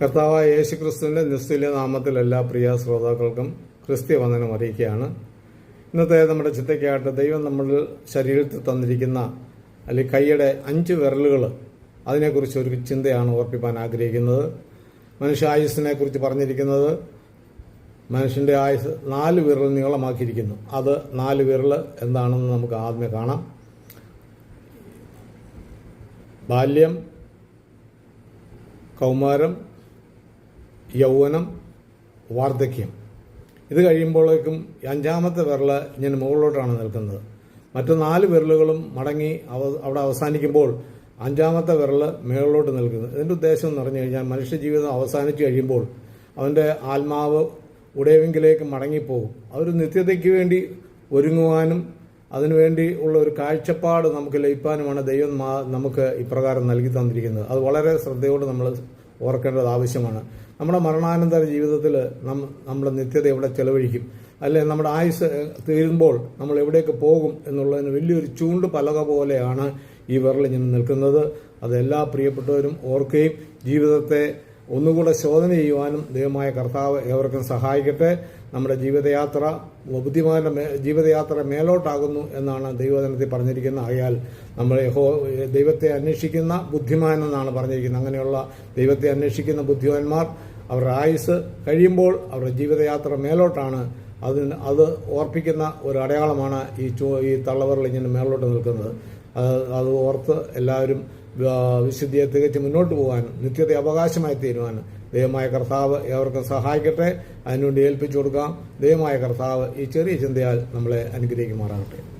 കർത്താവായ യേശു ക്രിസ്തുവിന്റെ നിസ്തുല്യ നാമത്തിൽ എല്ലാ പ്രിയ ശ്രോതാക്കൾക്കും ക്രിസ്ത്യ വന്ദനം അറിയിക്കുകയാണ്. ഇന്നത്തെ നമ്മുടെ ചിന്തയ്ക്കായിട്ട് ദൈവം നമ്മൾ ശരീരത്തിൽ തന്നിരിക്കുന്ന അല്ലെങ്കിൽ കൈയുടെ അഞ്ച് വിരലുകൾ അതിനെക്കുറിച്ച് ഒരു ചിന്തയാണ് ഓർപ്പിക്കാൻ ആഗ്രഹിക്കുന്നത്. മനുഷ്യ ആയുസ്സിനെ കുറിച്ച് പറഞ്ഞിരിക്കുന്നത് മനുഷ്യന്റെ ആയുസ് നാല് വിരൽ നീളമാക്കിയിരിക്കുന്നു. അത് നാല് വിരൽ എന്താണെന്ന് നമുക്ക് ആദ്യമേ കാണാം. ബാല്യം കൗമാരം യൗവനം വാർദ്ധക്യം. ഇത് കഴിയുമ്പോഴേക്കും അഞ്ചാമത്തെ വിരൽ ഞാൻ മുകളിലോട്ടാണ് നിൽക്കുന്നത്. മറ്റു നാല് വിരലുകളും മടങ്ങി അവ അവിടെ അവസാനിക്കുമ്പോൾ അഞ്ചാമത്തെ വിരൽ മുകളിലോട്ട് നിൽക്കുന്നത് ഇതിന്റെ ഉദ്ദേശം എന്ന് പറഞ്ഞു കഴിഞ്ഞാൽ മനുഷ്യജീവിതം അവസാനിച്ചു കഴിയുമ്പോൾ അവന്റെ ആത്മാവ് ഉടയവെങ്കിലേക്ക് മടങ്ങിപ്പോകും. അതൊരു നിത്യതയ്ക്ക് വേണ്ടി ഒരുങ്ങുവാനും അതിനുവേണ്ടി ഉള്ള ഒരു കാഴ്ചപ്പാട് നമുക്ക് ലയിപ്പാനുമാണ് ദൈവം നമുക്ക് ഇപ്രകാരം നൽകി തന്നിരിക്കുന്നത്. അത് വളരെ ശ്രദ്ധയോട് നമ്മൾ ഓർക്കേണ്ടത് ആവശ്യമാണ്. നമ്മുടെ മരണാനന്തര ജീവിതത്തിൽ നം നമ്മുടെ നിത്യത എവിടെ ചെലവഴിക്കും? അല്ലെ നമ്മുടെ ആയുസ് തീരുമ്പോൾ നമ്മൾ എവിടേക്ക് പോകും എന്നുള്ളതിന് വലിയൊരു ചൂണ്ട് പലക പോലെയാണ് ഈ വിരൽ ഇങ്ങനെ നിൽക്കുന്നത്. അതെല്ലാ പ്രിയപ്പെട്ടവരും ഓർക്കുകയും ജീവിതത്തെ ഒന്നുകൂടെ ശോധന ചെയ്യുവാനും ദൈവമായ കർത്താവ് ഏവർക്കും സഹായിക്കട്ടെ. നമ്മുടെ ജീവിതയാത്ര ബുദ്ധിമാന്റെ ജീവിതയാത്ര മേലോട്ടാകുന്നു എന്നാണ് ദൈവവചനത്തിൽ പറഞ്ഞിരിക്കുന്നത്. ആയാൽ നമ്മൾ ദൈവത്തെ അന്വേഷിക്കുന്ന ബുദ്ധിമാൻ എന്നാണ് പറഞ്ഞിരിക്കുന്നത്. അങ്ങനെയുള്ള ദൈവത്തെ അന്വേഷിക്കുന്ന ബുദ്ധിമാന്മാർ അവരുടെ ആയുസ് കഴിയുമ്പോൾ അവരുടെ ജീവിതയാത്ര മേലോട്ടാണ്. അതിന് അത് ഓർപ്പിക്കുന്ന ഒരു അടയാളമാണ് ഈ ചോ ഈ തള്ളവറിൽ ഇങ്ങനെ മേലോട്ട് നിൽക്കുന്നത്. അത് ഓർത്ത് എല്ലാവരും വിശുദ്ധിയെ തികച്ച് മുന്നോട്ട് പോകാനും നിത്യത അവകാശമായി തീരുവാനും ദൈവമായ കർത്താവ് ഏവർക്കും സഹായിക്കട്ടെ. അതിനുവേണ്ടി ഏൽപ്പിച്ചു കൊടുക്കാം. ദൈവമായ കർത്താവ് ഈ ചെറിയ ചിന്തയാൽ നമ്മളെ അനുഗ്രഹിക്കുമാറാകട്ടെ.